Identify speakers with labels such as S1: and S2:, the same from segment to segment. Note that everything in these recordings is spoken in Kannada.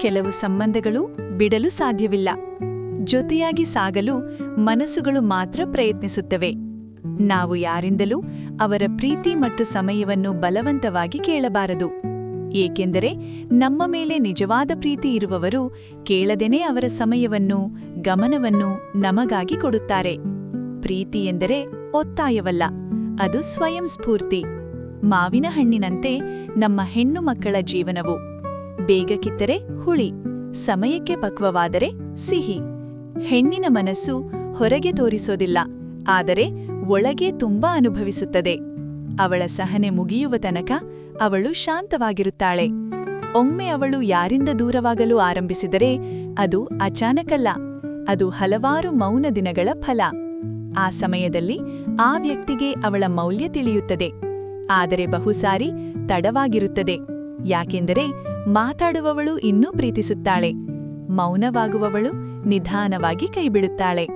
S1: ಕೆಲವು ಸಂಬಂಧಗಳು ಬಿಡಲು ಸಾಧ್ಯವಿಲ್ಲ. ಜೊತೆಯಾಗಿ ಸಾಗಲು ಮನಸ್ಸುಗಳು ಮಾತ್ರ ಪ್ರಯತ್ನಿಸುತ್ತವೆ. ನಾವು ಯಾರಿಂದಲೂ ಅವರ ಪ್ರೀತಿ ಮತ್ತು ಸಮಯವನ್ನು ಬಲವಂತವಾಗಿ ಕೇಳಬಾರದು. ಏಕೆಂದರೆ ನಮ್ಮ ಮೇಲೆ ನಿಜವಾದ ಪ್ರೀತಿ ಇರುವವರು ಕೇಳದೇನೆ ಅವರ ಸಮಯವನ್ನು, ಗಮನವನ್ನು ನಮಗಾಗಿ ಕೊಡುತ್ತಾರೆ. ಪ್ರೀತಿ ಎಂದರೆ ಒತ್ತಾಯವಲ್ಲ, ಅದು ಸ್ವಯಂ ಸ್ಫೂರ್ತಿ. ಮಾವಿನ ಹಣ್ಣಿನಂತೆ ನಮ್ಮ ಹೆಣ್ಣು ಮಕ್ಕಳ ಜೀವನವು. ಬೇಗ ಕಿತ್ತರೆ ಹುಳಿ. ಸಮಯಕ್ಕೆ ಪಕ್ವವಾದರೆ ಸಿಹಿ. ಹೆಣ್ಣಿನ ಮನಸ್ಸು ಹೊರಗೆ ತೋರಿಸೋದಿಲ್ಲ, ಆದರೆ ಒಳಗೆ ತುಂಬಾ ಅನುಭವಿಸುತ್ತದೆ. ಅವಳ ಸಹನೆ ಮುಗಿಯುವ ತನಕ ಅವಳು ಶಾಂತವಾಗಿರುತ್ತಾಳೆ. ಒಮ್ಮೆ ಅವಳು ಯಾರಿಂದ ದೂರವಾಗಲು ಆರಂಭಿಸಿದರೆ ಅದು ಅಚಾನಕಲ್ಲ, ಅದು ಹಲವಾರು ಮೌನ ದಿನಗಳ ಫಲ. ಆ ಸಮಯದಲ್ಲಿ ಆ ವ್ಯಕ್ತಿಗೆ ಅವಳ ಮೌಲ್ಯ ತಿಳಿಯುತ್ತದೆ, ಆದರೆ ಬಹುಸಾರಿ ತಡವಾಗಿರುತ್ತದೆ. ಯಾಕೆಂದರೆ ಮಾತಾಡುವವಳು ಇನ್ನೂ ಪ್ರೀತಿಸುತ್ತಾಳೆ, ಮೌನವಾಗುವವಳು ನಿಧಾನವಾಗಿ ಕೈಬಿಡುತ್ತಾಳೆ.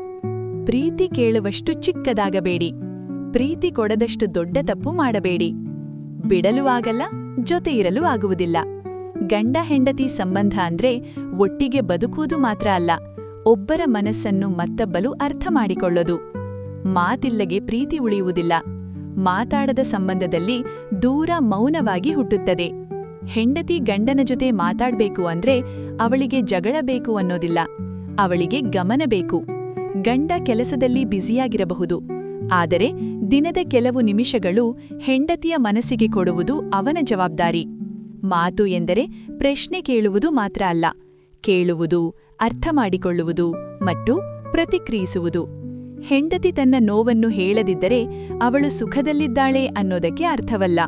S1: ಪ್ರೀತಿ ಕೇಳುವಷ್ಟು ಚಿಕ್ಕದಾಗಬೇಡಿ, ಪ್ರೀತಿ ಕೊಡದಷ್ಟು ದೊಡ್ಡ ತಪ್ಪು ಮಾಡಬೇಡಿ. ಬಿಡಲು ಆಗಲ್ಲ, ಜೊತೆ ಇರಲು ಆಗುವುದಿಲ್ಲ. ಗಂಡ ಹೆಂಡತಿ ಸಂಬಂಧ ಅಂದ್ರೆ ಒಟ್ಟಿಗೆ ಬದುಕುವುದು ಮಾತ್ರ ಅಲ್ಲ, ಒಬ್ಬರ ಮನಸ್ಸನ್ನು ಮತ್ತೊಬ್ಬಲು ಅರ್ಥ ಮಾಡಿಕೊಳ್ಳೋದು. ಮಾತಿಲ್ಲಗೆ ಪ್ರೀತಿ ಉಳಿಯುವುದಿಲ್ಲ, ಮಾತಾಡದ ಸಂಬಂಧದಲ್ಲಿ ದೂರ ಮೌನವಾಗಿ ಹುಟ್ಟುತ್ತದೆ. ಹೆಂಡತಿ ಗಂಡನ ಜೊತೆ ಮಾತಾಡ್ಬೇಕು ಅಂದ್ರೆ ಅವಳಿಗೆ ಜಗಳ ಬೇಕು ಅನ್ನೋದಿಲ್ಲ. ಅವಳಿಗೆ ಗಮನ ಬೇಕು. ಗಂಡ ಕೆಲಸದಲ್ಲಿ ಬ್ಯುಸಿಯಾಗಿರಬಹುದು. ಆದರೆ ದಿನದ ಕೆಲವು ನಿಮಿಷಗಳು ಹೆಂಡತಿಯ ಮನಸ್ಸಿಗೆ ಕೊಡುವುದು ಅವನ ಜವಾಬ್ದಾರಿ. ಮಾತು ಎಂದರೆ ಪ್ರಶ್ನೆ ಕೇಳುವುದು ಮಾತ್ರ ಅಲ್ಲ. ಕೇಳುವುದು, ಅರ್ಥ ಮಾಡಿಕೊಳ್ಳುವುದು ಮತ್ತು ಪ್ರತಿಕ್ರಿಯಿಸುವುದು. ಹೆಂಡತಿ ತನ್ನ ನೋವನ್ನು ಹೇಳದಿದ್ದರೆ ಅವಳು ಸುಖದಲ್ಲಿದ್ದಾಳೆ ಅನ್ನೋದಕ್ಕೆ ಅರ್ಥವಲ್ಲ.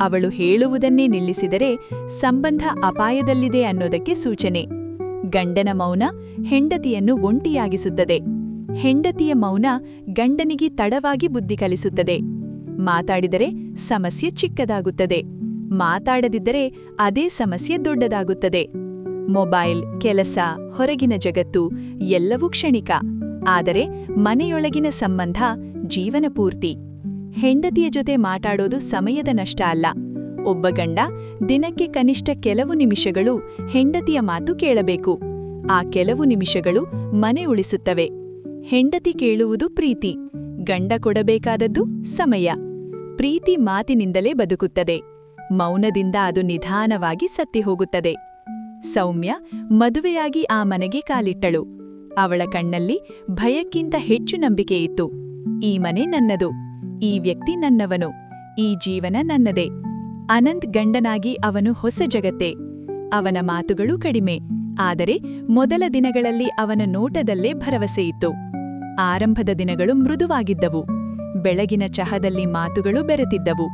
S1: ಅವಳು ಹೇಳುವುದನ್ನೇ ನಿಲ್ಲಿಸಿದರೆ ಸಂಬಂಧ ಅಪಾಯದಲ್ಲಿದೆ ಅನ್ನೋದಕ್ಕೆ ಸೂಚನೆ. ಗಂಡನ ಮೌನ ಹೆಂಡತಿಯನ್ನು ಒಂಟಿಯಾಗಿಸುತ್ತದೆ. ಹೆಂಡತಿಯ ಮೌನ ಗಂಡನಿಗೆ ತಡವಾಗಿ ಬುದ್ಧಿ ಕಲಿಸುತ್ತದೆ. ಮಾತಾಡಿದರೆ ಸಮಸ್ಯೆ ಚಿಕ್ಕದಾಗುತ್ತದೆ. ಮಾತಾಡದಿದ್ದರೆ ಅದೇ ಸಮಸ್ಯೆ ದೊಡ್ಡದಾಗುತ್ತದೆ. ಮೊಬೈಲ್, ಕೆಲಸ, ಹೊರಗಿನ ಜಗತ್ತು ಎಲ್ಲವೂ ಕ್ಷಣಿಕ. ಆದರೆ ಮನೆಯೊಳಗಿನ ಸಂಬಂಧ ಜೀವನ ಪೂರ್ತಿ. ಹೆಂಡತಿಯ ಜೊತೆ ಮಾತಾಡೋದು ಸಮಯದ ನಷ್ಟ ಅಲ್ಲ. ಒಬ್ಬ ಗಂಡ ದಿನಕ್ಕೆ ಕನಿಷ್ಠ ಕೆಲವು ನಿಮಿಷಗಳು ಹೆಂಡತಿಯ ಮಾತು ಕೇಳಬೇಕು. ಆ ಕೆಲವು ನಿಮಿಷಗಳು ಮನೆ ಉಳಿಸುತ್ತವೆ. ಹೆಂಡತಿ ಕೇಳುವುದು ಪ್ರೀತಿ. ಗಂಡ ಕೊಡಬೇಕಾದದ್ದು ಸಮಯ. ಪ್ರೀತಿ ಮಾತಿನಿಂದಲೇ ಬದುಕುತ್ತದೆ. ಮೌನದಿಂದ ಅದು ನಿಧಾನವಾಗಿ ಸತ್ತಿ ಹೋಗುತ್ತದೆ ಸೌಮ್ಯ ಮದುವೆಯಾಗಿ ಆ ಮನೆಗೆ ಕಾಲಿಟ್ಟಳು. ಅವಳ ಕಣ್ಣಲ್ಲಿ ಭಯಕ್ಕಿಂತ ಹೆಚ್ಚು ನಂಬಿಕೆಯಿತ್ತು ಈ ಮನೆ ನನ್ನದು. ಈ ವ್ಯಕ್ತಿ ನನ್ನವನು, ಈ ಜೀವನ ನನ್ನದೇ. ಅನಂತ್ ಗಂಡನಾಗಿ ಅವನು ಹೊಸ ಜಗತ್ತೆ. ಅವನ ಮಾತುಗಳು ಕಡಿಮೆ, ಆದರೆ ಮೊದಲ ದಿನಗಳಲ್ಲಿ ಅವನ ನೋಟದಲ್ಲೇ ಭರವಸೆಯಿತ್ತು ಆರಂಭದ ದಿನಗಳು ಮೃದುವಾಗಿದ್ದವು. ಬೆಳಗಿನ ಚಹದಲ್ಲಿ ಮಾತುಗಳು ಬೆರೆತಿದ್ದವು.